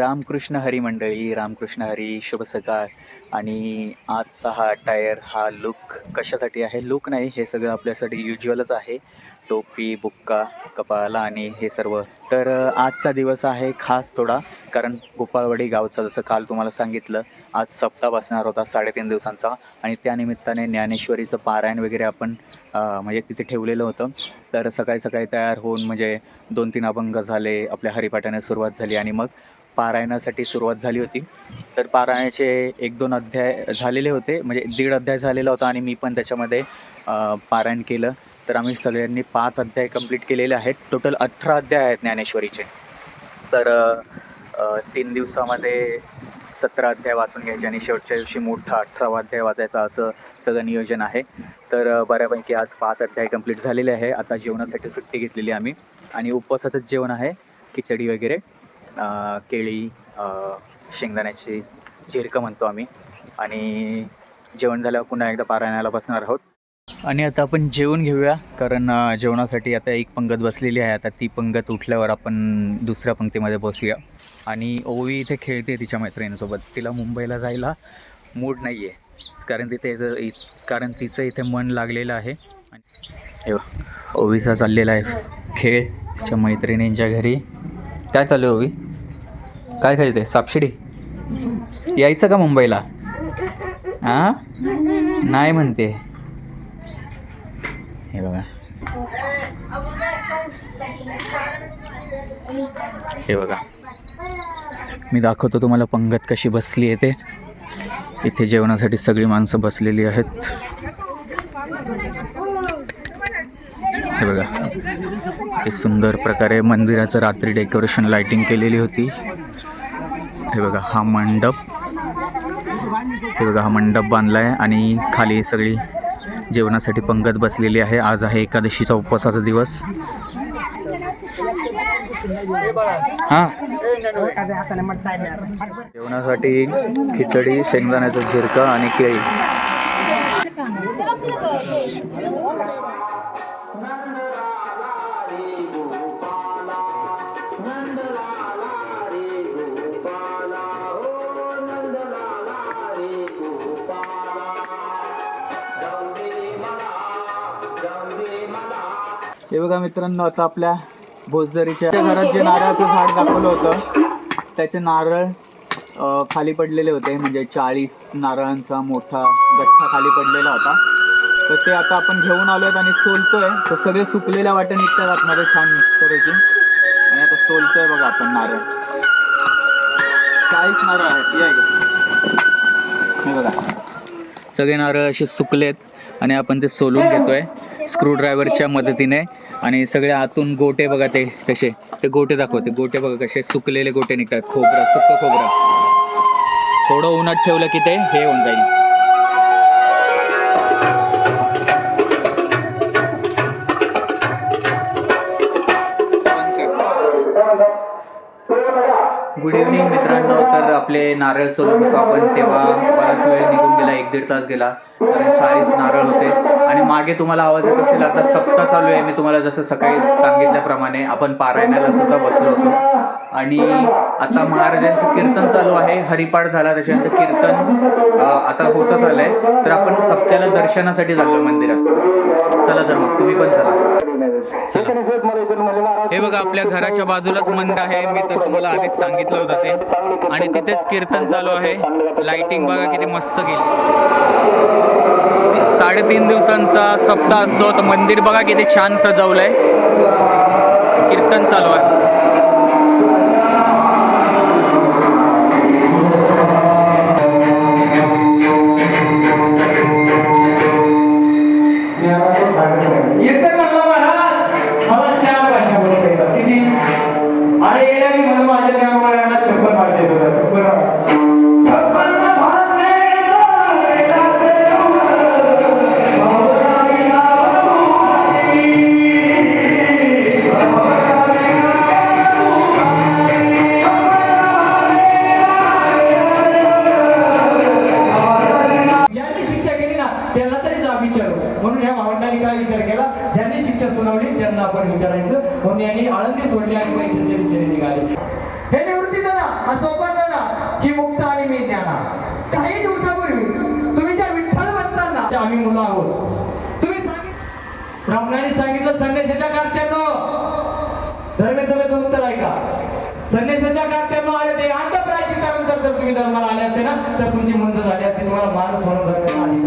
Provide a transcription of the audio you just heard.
रामकृष्ण हरी मंडळी रामकृष्ण हरी शुभ सकाळ. आणि आजचा हा टायर हा लुक कशासाठी आहे? लुक नाही हे सगळं आपल्यासाठी युज्युअलच आहे. टोपी बुक्का कपाळाला आणि हे सर्व. तर आजचा दिवस आहे खास थोडा कारण गोपाळवाडी गावचा जसं काल तुम्हाला सांगितलं आज सप्ताह बसणार होता साडेतीन दिवसांचा. आणि त्यानिमित्ताने ज्ञानेश्वरीचं पारायण वगैरे आपण म्हणजे तिथे ठेवलेलं होतं. तर सकाळी सकाळी तयार होऊन म्हणजे दोन तीन अभंग झाले आपल्या हरिपाठाने सुरुवात झाली आणि मग पारायणासाठी सुरुवात झाली होती. तर पारायणाचे एक दोन अध्याय झालेले होते. म्हणजे दीड अध्याय झालेला होता आणि मी पण त्याच्यामध्ये पारायण केलं. तर आम्ही सगळ्यांनी पाच अध्याय कंप्लीट केलेले आहेत. टोटल अठरा अध्याय आहेत ज्ञानेश्वरीचे. तर तीन दिवसामध्ये सतरा अध्याय वाचून घ्यायचे आणि शेवटच्या दिवशी मोठा अठरावा अध्याय वाचायचा असं सगळं नियोजन आहे. तर बऱ्यापैकी आज पाच अध्याय कंप्लीट झालेले आहे. आता जेवणासाठी सुट्टी घेतलेली आम्ही. आणि उपवासाचंच जेवण आहे. खिचडी वगैरे. केळी शेंगदाण्याची झिरकं म्हणतो आम्ही. आणि जेवण झाल्यावर पुन्हा एकदा पारायणाला बसणार आहोत. आणि आता आपण जेवण घेऊया कारण जेवणासाठी आता एक पंगत बसलेली आहे. आता ती पंगत उठल्यावर आपण दुसऱ्या पंक्तीमध्ये बसूया. आणि ओवी इथे खेळते तिच्या मैत्रिणीसोबत. तिला मुंबईला जायला मूड नाही आहे कारण तिथे इ- कारण तिचं इथे मन लागलेलं आहे. ओवीचा चाललेला आहे खेळ. तिच्या मैत्रिणींच्या घरी. काय चालू आहे ओवी काय खरेदी सापशिडी? यायचं का मुंबईला? हां नाही म्हणते. हे बघा. हे बघा. मी दाखवतो तुम्हाला पंगत कशी बसली आहे ते. इथे जेवणासाठी सगळी माणसं बसलेली आहेत. हे बघा. ते सुंदर प्रकारे मंदिराचं रात्री डेकोरेशन लाइटिंग केलेली होती. हे बघा हा मंडप. हे बघा हा मंडप बांधला आहे आणि खाली सगळी जेवणासाठी पंगत बसलेली आहे. आज आहे एकादशीचा उपवासाचा दिवस. हां? जेवणासाठी खिचडी शेंगदाण्याचं झिरकं आणि केळी. हे बघा मित्रांनो आता आपल्या भोजदरीच्या घरात जे नारळाचं झाड दाखवलं होतं त्याचे नारळ खाली पडलेले होते. म्हणजे चाळीस नारळांचा मोठा गठ्ठा खाली पडलेला होता. तर ते आता आपण घेऊन आलो आहेत आणि सोलतोय. तर सगळे सुकलेल्या वाट्या निघतात आतमध्ये छान मस्तपैकी आणि आता सोलतोय बघा आपण नारळ. चाळीस नारळ आहेत. हे बघा. सगळे नारळ असे सुकलेत आणि आपण ते सोलून घेतोय. स्क्रूड्रायव्हरच्या मदतीने आणि सगळे आतून गोटे बघा ते कसे ते गोटे दाखवते. गोटे बघा कसे सुकलेले गोटे निघतात. खोबरा सुक्क खोबरा. थोडं उन्हात ठेवलं की ते हे होऊन जाईल. आपले नारळ सोडत होतो आपण तेव्हा बराच वेळ निघून गेला एक दीड तास गेला. कारण चाळीस नारळ होते. आणि मागे तुम्हाला आवाज येत असेल आता सप्ताह चालू आहे. मी तुम्हाला जसं सकाळी सांगितल्याप्रमाणे आपण पारायणाला सुद्धा बसलो होतो. आणि आता महाराजांचं कीर्तन चालू आहे. हरिपाठ झाला त्याच्यानंतर कीर्तन आता होतच आलंय तर आपण सप्त्याला दर्शनासाठी चाललो मंदिरात. चला तर मग तुम्ही पण चला. चला. हे बघा आपल्या घराच्या बाजूलाच मंद आहे. मी तर तुम्हाला आधीच सांगितलं होतं ते. आणि तिथेच कीर्तन चालू आहे. लाइटिंग बघा किती मस्त गेली साडेतीन दिवसांचा सप्ताह असतो. तर मंदिर बघा किती छान सजवलंय. कीर्तन चालू आहे. आणि येण्या ज्यांनी त्यांना आपण विचारायचं. म्हणून यांनी आळंदी सोडली आणि पैठणच्या दिशेने निघाली. हे निवृत्ती दादा हा सोपान दादा की मुक्त आणि मी ज्ञाना. काही दिवसापूर्वी तुम्ही ज्या विठ्ठल बनताना आम्ही मुलं आहोत तुम्ही सांगितलं ब्राह्मणाने सांगितलं संन्यासाच्या कार्त्यांनो धर्मसभेचं उत्तर ऐका. संन्यासाच्या कार्त्यांनो आले ते अंत प्रायचितानंतर जर तुम्ही धर्माला आले असते ना तर तुमची मंद झाली असते तुम्हाला माणूस म्हणून आली.